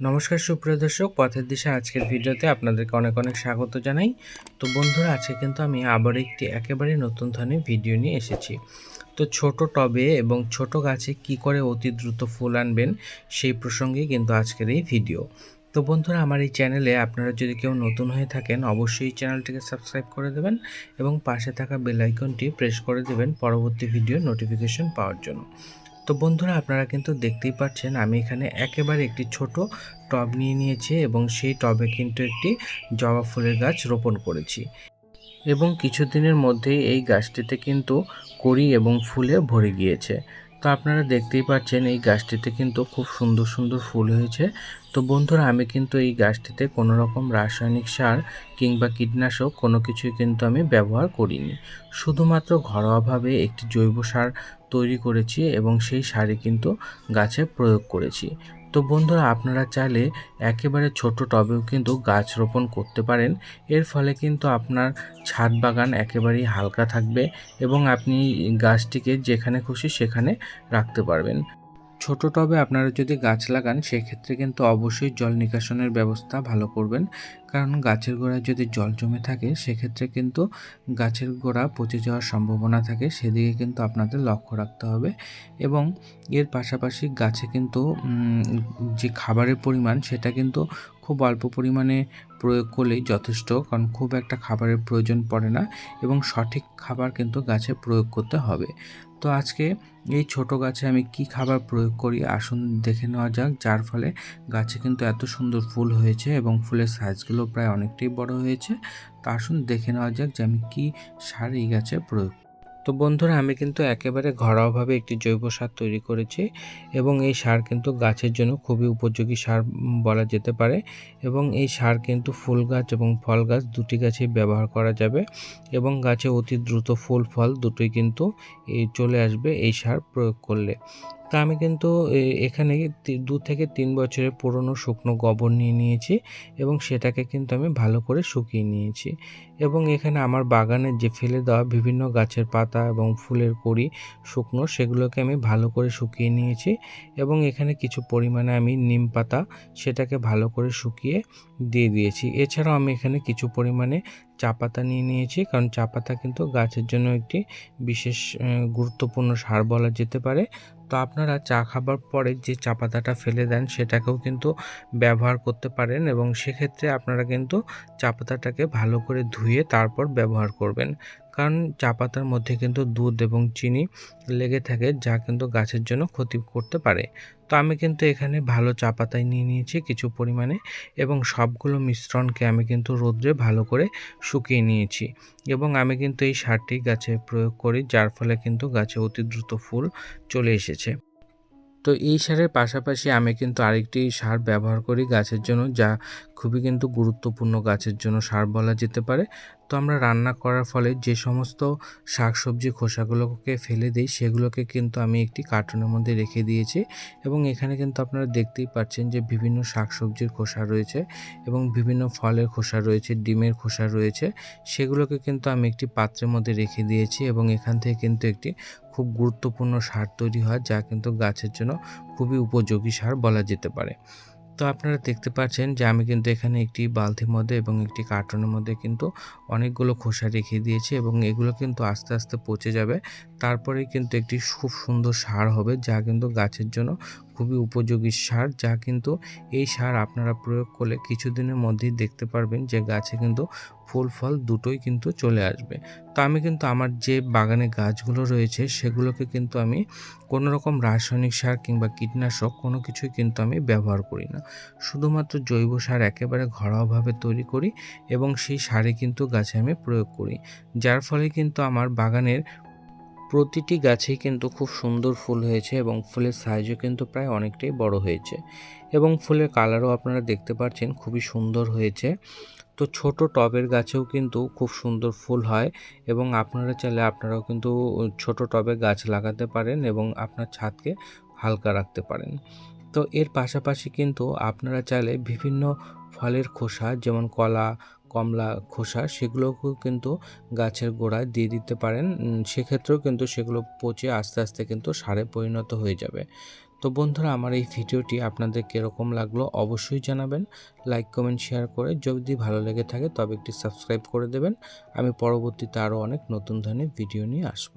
নমস্কার, সুপ্রিয় দর্শক, পথের দিশা আজকের ভিডিওতে আপনাদেরকে অনেক অনেক স্বাগত জানাই। তো বন্ধুরা, আজকে কিন্তু আমি আবার একটি একেবারে নতুন ধরনের ভিডিও নিয়ে এসেছি। তো ছোট টবে এবং ছোট গাছে কি করে অতি দ্রুত ফুল আনবেন সেই প্রসঙ্গে কিন্তু আজকের এই ভিডিও। তো বন্ধুরা, আমার এই চ্যানেলে আপনারা যদি কেউ নতুন হয়ে থাকেন, অবশ্যই চ্যানেলটিকে সাবস্ক্রাইব করে দেবেন এবং পাশে থাকা বেল আইকনটি প্রেস করে দেবেন পরবর্তী ভিডিও নোটিফিকেশন পাওয়ার জন্য। তো বন্ধুরা, আপনারা কিন্তু দেখতেই পাচ্ছেন আমি এখানে একেবারে একটি ছোট টব নিয়ে নিয়েছি এবং সেই টবে কিন্তু একটি জবা ফুলের গাছ রোপণ করেছি। এবং কিছুদিনের মধ্যেই এই গাছটিতে কিন্তু কড়ি এবং ফুলে ভরে গিয়েছে। তো আপনারা দেখতেই পাচ্ছেন এই গাছটিতে কিন্তু খুব সুন্দর সুন্দর ফুল হয়েছে। তো বন্ধুরা, আমি কিন্তু এই গাছটিতে কোনো রকম রাসায়নিক সার কিংবা কীটনাশক কোনো কিছুই কিন্তু আমি ব্যবহার করিনি। শুধুমাত্র ঘরোয়াভাবে একটি জৈব সার তৈরি করেছি এবং সেই সারই কিন্তু গাছে প্রয়োগ করেছি। তো বন্ধুরা, আপনারা চাইলে একেবারে ছোট টবেও কিন্তু গাছ রোপণ করতে পারেন। এর ফলে কিন্তু আপনার ছাদ বাগান একেবারেই হালকা থাকবে এবং আপনি গাছটিকে যেখানে খুশি সেখানে রাখতে পারবেন। ছোট টবে আপনারা যদি গাছ লাগান, সেক্ষেত্রে কিন্তু অবশ্যই জল নিকাশনের ব্যবস্থা ভালো করবেন। কারণ গাছের গোড়ায় যদি জল জমে থাকে, সেক্ষেত্রে কিন্তু গাছের গোড়া পচে যাওয়ার সম্ভাবনা থাকে। সেদিকে কিন্তু আপনাদের লক্ষ্য রাখতে হবে। এবং এর পাশাপাশি গাছে কিন্তু যে খাবারের পরিমাণ, সেটা কিন্তু খুব অল্প পরিমাণে প্রয়োগ করলেই যথেষ্ট। কারণ খুব একটা খাবারের প্রয়োজন পড়ে না। এবং সঠিক খাবার কিন্তু গাছে প্রয়োগ করতে হবে। তো আজকে এই ছোট গাছে আমি কি খাবার প্রয়োগ করি আসুন দেখে নেওয়া যাক। যার ফলে গাছে কিন্তু এত সুন্দর ফুল হয়েছে এবং ফুলের সাইজগুলো প্রায় অনেকটাই বড় হয়েছে। তো আসুন দেখে নেওয়া যাক যে আমি কি সার এই গাছে প্রয়োগ তো বন্ধুরা, আমি কিন্তু একেবারে ঘরোয়াভাবে একটি জৈব সার তৈরি করেছি এবং এই সার কিন্তু গাছের জন্য খুবই উপযোগী সার বলা যেতে পারে এবং এই সার কিন্তু ফুল গাছ এবং ফল গাছ দুটি গাছেই ব্যবহার করা যাবে এবং গাছে অতি দ্রুত ফুল ফল দুটোই কিন্তু চলে আসবে এই সার প্রয়োগ করলে। তা আমি কিন্তু এখানে দু থেকে তিন বছরের পুরনো শুকনো গোবর নিয়ে নিয়েছি এবং সেটাকে কিন্তু আমি ভালো করে শুকিয়ে নিয়েছি। এবং এখানে আমার বাগানের যে ফেলে দেওয়া বিভিন্ন গাছের পাতা এবং ফুলের কড়ি শুকনো সেগুলোকে আমি ভালো করে শুকিয়ে নিয়েছি এবং এখানে কিছু পরিমাণে আমি নিম পাতা সেটাকে ভালো করে শুকিয়ে দিয়ে দিয়েছি। এছাড়াও আমি এখানে কিছু পরিমাণে চা পাতা নিয়ে নিয়েছি কারণ চা পাতা কিন্তু গাছের জন্য একটি বিশেষ গুরুত্বপূর্ণ সার বলা যেতে পারে। তো আপনারা চা খাবার পরে যে চা পাতাটা ফেলে দেন সেটাকেও কিন্তু ব্যবহার করতে পারেন এবং সেক্ষেত্রে আপনারা কিন্তু চা পাতাটাকে ভালো করে ধুয়ে তারপর ব্যবহার করবেন। কারণ চা পাতার মধ্যে কিন্তু দুধ এবং চিনি লেগে থাকে, যা কিন্তু গাছের জন্য ক্ষতি করতে পারে। তো আমি কিন্তু এখানে ভালো চা পাতায় নিয়ে নিয়েছি কিছু পরিমাণে এবং সবগুলো মিশ্রণকে আমি কিন্তু রোদ্রে ভালো করে শুকিয়ে নিয়েছি এবং আমি কিন্তু এই সারটি গাছে প্রয়োগ করি, যার ফলে কিন্তু গাছে অতি দ্রুত ফুল চলে এসেছে। তো এই সারের পাশাপাশি আমি কিন্তু আরেকটি সার ব্যবহার করি গাছের জন্য, যা খুবই কিন্তু গুরুত্বপূর্ণ গাছের জন্য সার বলা যেতে পারে। আমরা রান্না করার ফলে যে সমস্ত শাকসবজি খোসাগুলোকে ফেলে দিই, সেগুলোকে কিন্তু আমি একটি কার্টুনের মধ্যে রেখে দিয়েছি। এবং এখানে কিন্তু আপনারা দেখতেই পাচ্ছেন যে বিভিন্ন শাকসবজির খোসা রয়েছে এবং বিভিন্ন ফলের খোসা রয়েছে, ডিমের খোসা রয়েছে। সেগুলোকে কিন্তু আমি একটি পাত্রের মধ্যে রেখে দিয়েছি এবং এখান থেকে কিন্তু একটি খুব গুরুত্বপূর্ণ সার তৈরি হয়, যা কিন্তু গাছের জন্য খুবই উপযোগী সার বলা যেতে পারে। তো আপনারা দেখতে পাচ্ছেন যে আমি কিন্তু এখানে একটি বালতির মধ্যে এবং একটি কার্টনের মধ্যে কিন্তু অনেকগুলো খোসা রেখে দিয়েছি এবং এগুলো কিন্তু আস্তে আস্তে পচে যাবে। তারপরে কিন্তু একটি খুব সুন্দর সার হবে যা কিন্তু গাছের জন্য খুবই উপযোগী সার, যা কিন্তু এই সার আপনারা প্রয়োগ করলে কিছুদিনের মধ্যেই দেখতে পারবেন যে গাছে কিন্তু ফুল ফল দুটোই কিন্তু চলে আসবে। তো আমি কিন্তু আমার যে বাগানে গাছগুলো রয়েছে, সেগুলোকে কিন্তু আমি কোনো রকম রাসায়নিক সার কিংবা কীটনাশক কোনো কিছুই কিন্তু আমি ব্যবহার করি না। শুধুমাত্র জৈব সার একেবারে ঘরোয়াভাবে তৈরি করি এবং সেই সারে কিন্তু গাছে আমি প্রয়োগ করি। যার ফলে কিন্তু আমার বাগানের প্রতিটি গাছেই কিন্তু খুব সুন্দর ফুল হয়েছে এবং ফুলের সাইজও কিন্তু প্রায় অনেকটাই বড় হয়েছে। এবং ফুলের কালারও আপনারা দেখতে পাচ্ছেন, খুবই সুন্দর হয়েছে। তো ছোট টবের গাছেও কিন্তু খুব সুন্দর ফুল হয় এবং আপনারা চাইলে আপনারাও কিন্তু ছোট টবে গাছ লাগাতে পারেন এবং আপনার ছাদকে হালকা রাখতে পারেন। তো এর পাশাপাশি কিন্তু আপনারা চাইলে বিভিন্ন ফলের খোসা যেমন কলা কমলা খোসা, সেগুলোকেও কিন্তু গাছের গোড়ায় দিয়ে দিতে পারেন। সেক্ষেত্রেও কিন্তু সেগুলো পচে আস্তে আস্তে কিন্তু সারে পরিণত হয়ে যাবে। তো বন্ধুরা, আমার এই ভিডিওটি আপনাদের কীরকম লাগল অবশ্যই জানাবেন। লাইক, কমেন্ট, শেয়ার করে যদি ভালো লেগে থাকে তবে একটি সাবস্ক্রাইব করে দেবেন। আমি পরবর্তীতে আরও অনেক নতুন ধরনের ভিডিও নিয়ে আসব।